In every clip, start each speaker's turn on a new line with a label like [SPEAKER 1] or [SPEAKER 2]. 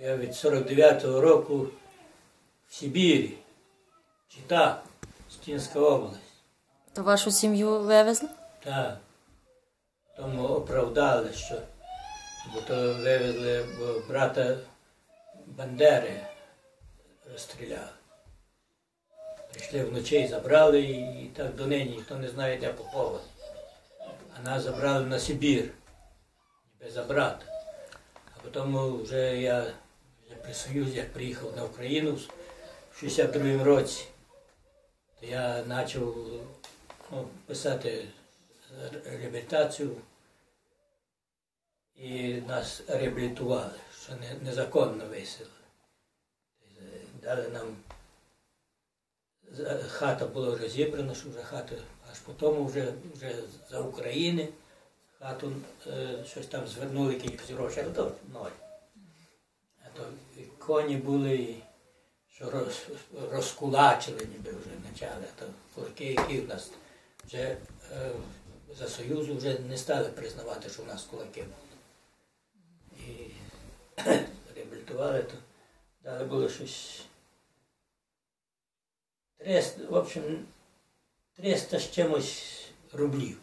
[SPEAKER 1] Я від 49-го року в Сибірі, Чита, Стінська область.
[SPEAKER 2] То вашу сім'ю вивезли?
[SPEAKER 1] Так. Тому оправдали, що бо то вивезли, бо брата Бандери розстріляли. Прийшли вночі і забрали, і, і так до нині ніхто не знає, де похований. А нас забрали на Сибір, ніби за брата. Потім вже я при Союзі, приїхав на Україну в 62-му році, то я почав ну, писати реабілітацію і нас реабілітували, що не, незаконно виселили. Дали нам хата була вже зібрана, що вже хата, аж потім вже, вже за України хату е, щось там звернули кількість грошей, а то ноль. А то коні були, що роз, розкулачили ніби вже почали, а то кулаки, які в нас вже е, за Союзу вже не стали признавати, що в нас кулаки були. І реабілітували, то дали було щось. 300, в общем, 300 з чимось рублів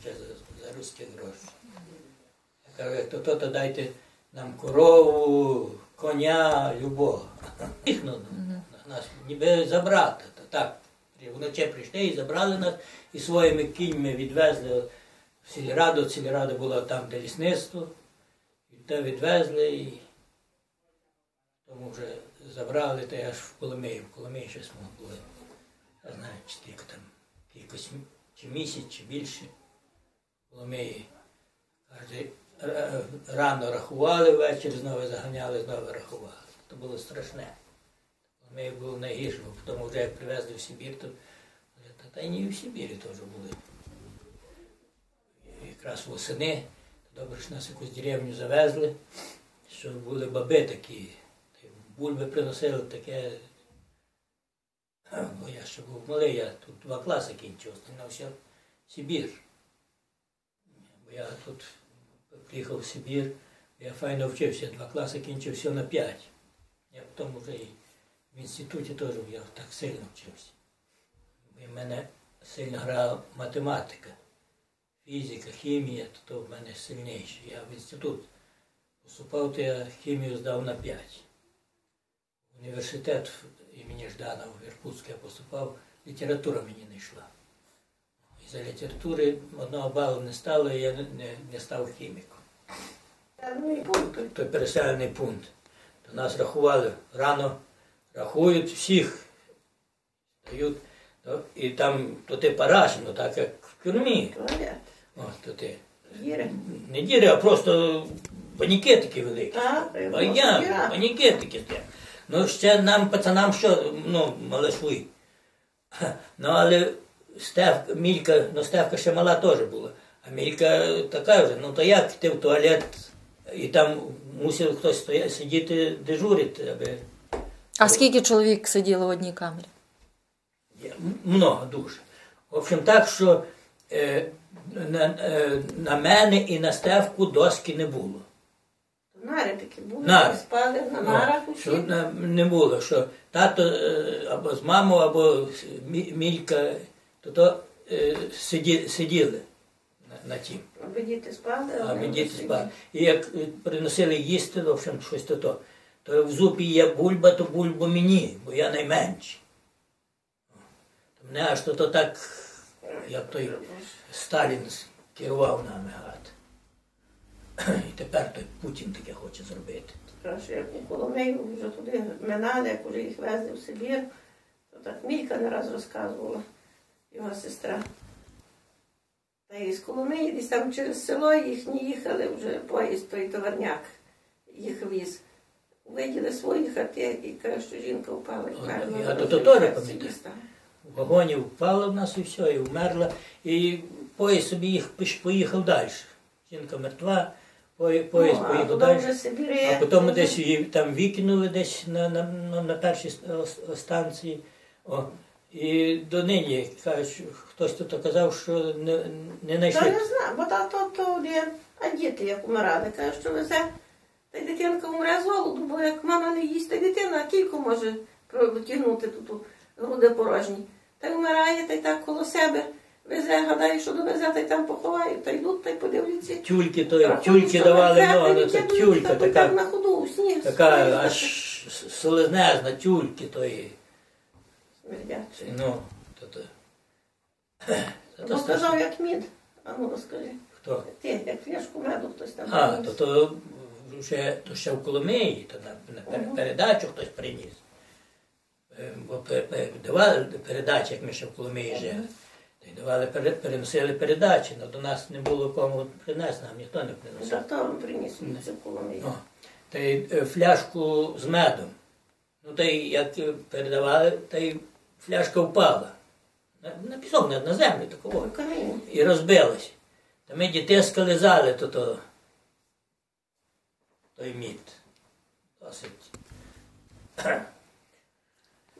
[SPEAKER 1] вже за, за русські гроші. Я кажу, як то то, то дайте нам корову, коня, любого. Їх, ну, нас ніби забрати. То так, вночі прийшли і забрали нас, і своїми кіньми відвезли в сільраду. Сільрада була там, де лісництво. І те відвезли і тому вже забрали, та аж в Коломиї. В Коломиї щось ми були. Я знаю, чи тільки там якось чи місяць, чи більше. Коломиї. Каже, рано рахували, ввечері знову заганяли, знову рахували. Це було страшне. Коломиї було найгірше, бо потім вже як привезли в Сибір, то та, й не в Сибірі теж були. Якраз восени, добре, що нас якусь деревню завезли, що були баби такі, бульби приносили таке. Бо я ще був малий, я тут два класи кінчив, остальне все Сибір. Я тут приїхав в Сибір, я файно вчився, два класи кінчив все на п'ять. Я потім вже і в інституті теж я так сильно вчився. І в мене сильно грала математика, фізика, хімія, то, то в мене сильніше. Я в інститут поступав, то я хімію здав на 5. Університет імені Жданова в Іркутськ я поступав, література мені не йшла. За літератури одного балу не стало, і я не, не, став хіміком. Той, той переселений пункт. То нас рахували рано, рахують всіх, дають, то, і там то ти парашено, так як в тюрмі. О, то ти.
[SPEAKER 3] Діри.
[SPEAKER 1] Не діри, а просто панікетики великі. Я, панікетики. Ну, ще нам, пацанам, що, ну, малишуй. Ну, але Стевка, Мілька, ну Стевка ще мала теж була. А Мілька така вже, ну то як ти в туалет, і там мусив хтось стояти, сидіти, дежурити, аби
[SPEAKER 2] А скільки чоловік сиділо в одній камері?
[SPEAKER 1] Много дуже. В общем, так, що е, на, е, на мене і на Стевку доски не було.
[SPEAKER 3] Нари такі були,
[SPEAKER 1] Нари.
[SPEAKER 3] спали на нарах
[SPEAKER 1] О,
[SPEAKER 3] усі.
[SPEAKER 1] що не було, що тато е, або з мамою, або Мілька, то, то е, сиді, сиділи на, на тім.
[SPEAKER 3] Аби діти спали,
[SPEAKER 1] А
[SPEAKER 3] вони
[SPEAKER 1] діти спали. І як е, приносили їсти, в общем, щось то то. То в зупі є бульба, то бульбу мені, бо я найменший. То мене аж то, то так, як той Сталін керував нами гад. І тепер той Путін таке хоче зробити.
[SPEAKER 3] Краще, як у Коломию вже туди минали, як вже їх везли в Сибір, то так Мілька не раз розказувала, його сестра. Та і з Коломиї десь там через село їхні їхали вже поїзд, той товарняк їх віз. Виділи свої хати і каже, що жінка впала і вмерла.
[SPEAKER 1] я то
[SPEAKER 3] вже
[SPEAKER 1] теж пам'ятаю. В вагоні впала в нас і все, і вмерла. І поїзд собі їх поїхав далі. Жінка мертва, поїзд
[SPEAKER 3] Ну,
[SPEAKER 1] поїхав далі. А потім десь її там викинули десь на, на, на, на першій ст- станції. О, і до нині кажуть, хтось тут казав, що не, не
[SPEAKER 3] Та
[SPEAKER 1] знайшли.
[SPEAKER 3] не знаю, бо та то, то один, а діти як умирали, каже, що везе та й дитинка умре з голоду, бо як мама не їсть, та дитина кілько може протягнути тут груди порожні. Та й вмирає, та й так коло себе везе, гадає, що довезе, та й там поховають, та йдуть, та й подивляться.
[SPEAKER 1] Тюльки, то,
[SPEAKER 3] Рахують,
[SPEAKER 1] тюльки
[SPEAKER 3] що
[SPEAKER 1] давали много, це тюлька
[SPEAKER 3] та так
[SPEAKER 1] така,
[SPEAKER 3] на ходу, у сніг.
[SPEAKER 1] така аж солезнезна, тюльки тої.
[SPEAKER 3] Смердяче.
[SPEAKER 1] Ну, то то. Та
[SPEAKER 3] Ну, сказав, як мід. А ну розкажи.
[SPEAKER 1] Хто?
[SPEAKER 3] Ти, як фляжку меду хтось там.
[SPEAKER 1] А, то, то вже то ще в Коломиї, то на, на пер- передачу хтось приніс. Е, Бо давали передачі, як ми ще в Коломиї жили. Та й давали, пере- переносили передачі, але до нас не було кому принести, нам ніхто не приносив.
[SPEAKER 3] Хто приніс це коло неї?
[SPEAKER 1] О, Та й е, фляжку з медом. Ну, та й як е, передавали, та й фляжка впала. На, пісок, на, на землю такого. І розбилась. Та ми дітей скализали, то, то той мід. Досить.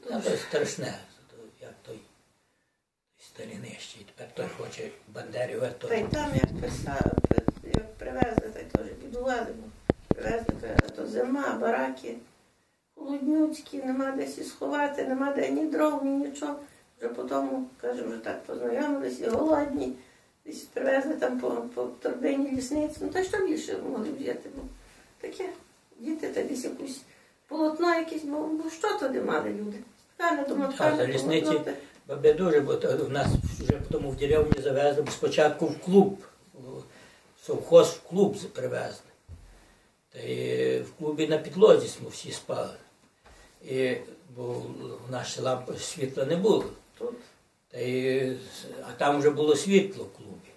[SPEAKER 1] То страшне, як той старий ще. Тепер той хоче бандерів, а
[SPEAKER 3] Та й там, як писали, як привезли, та й теж бо Привезли, то зима, бараки, холоднюцькі, нема де сі сховати, нема де ні дров, ні нічого. Вже потім, каже, вже так познайомилися, і голодні. Десь привезли там по, по торбині лісниці. Ну та що більше могли взяти? Бо таке, діти та десь якусь полотно якесь, бо, бо що туди мали люди? Ткане, то
[SPEAKER 1] Та,
[SPEAKER 3] ткане,
[SPEAKER 1] лісниці.
[SPEAKER 3] та-
[SPEAKER 1] Бабе дуже, бо то в нас вже потім в деревні завезли, бо спочатку в клуб, совхоз в клуб привезли. Та й в клубі на підлозі ми всі спали. І, бо в ще лампи світла не було.
[SPEAKER 3] Тут
[SPEAKER 1] Та й, а там вже було світло в клубі.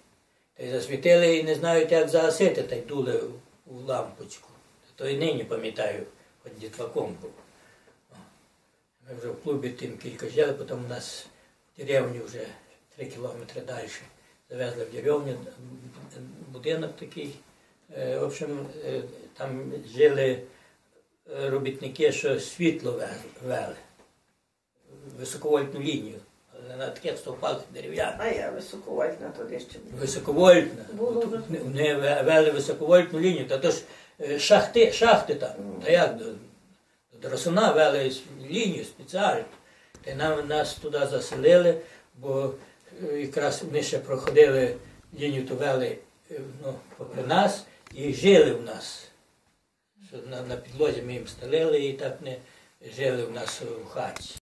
[SPEAKER 1] Та й засвітили і не знають, як загасити, та й дули в- лампочку. То й нині пам'ятаю, хоч дітваком був. Ми вже в клубі тим кілька жили, потім у нас в деревні вже три кілометри далі. Завезли в деревню будинок такий. Е, В общем, е, там жили робітники, що світло вели, високовольтну лінію. Але на таких стовпах дерев'яних.
[SPEAKER 3] А я високовольтна туди ще була.
[SPEAKER 1] Високовольтна.
[SPEAKER 3] Було вже.
[SPEAKER 1] Вони вели високовольтну лінію, та то ж е, шахти, шахти там. Та як до, до Росуна вели лінію спеціальну. Та й нам, нас туди заселили, бо е, якраз вони ще проходили лінію, то вели е, ну, попри нас і жили в нас. На, на підлозі ми їм стелили і так не жили в нас у хаті.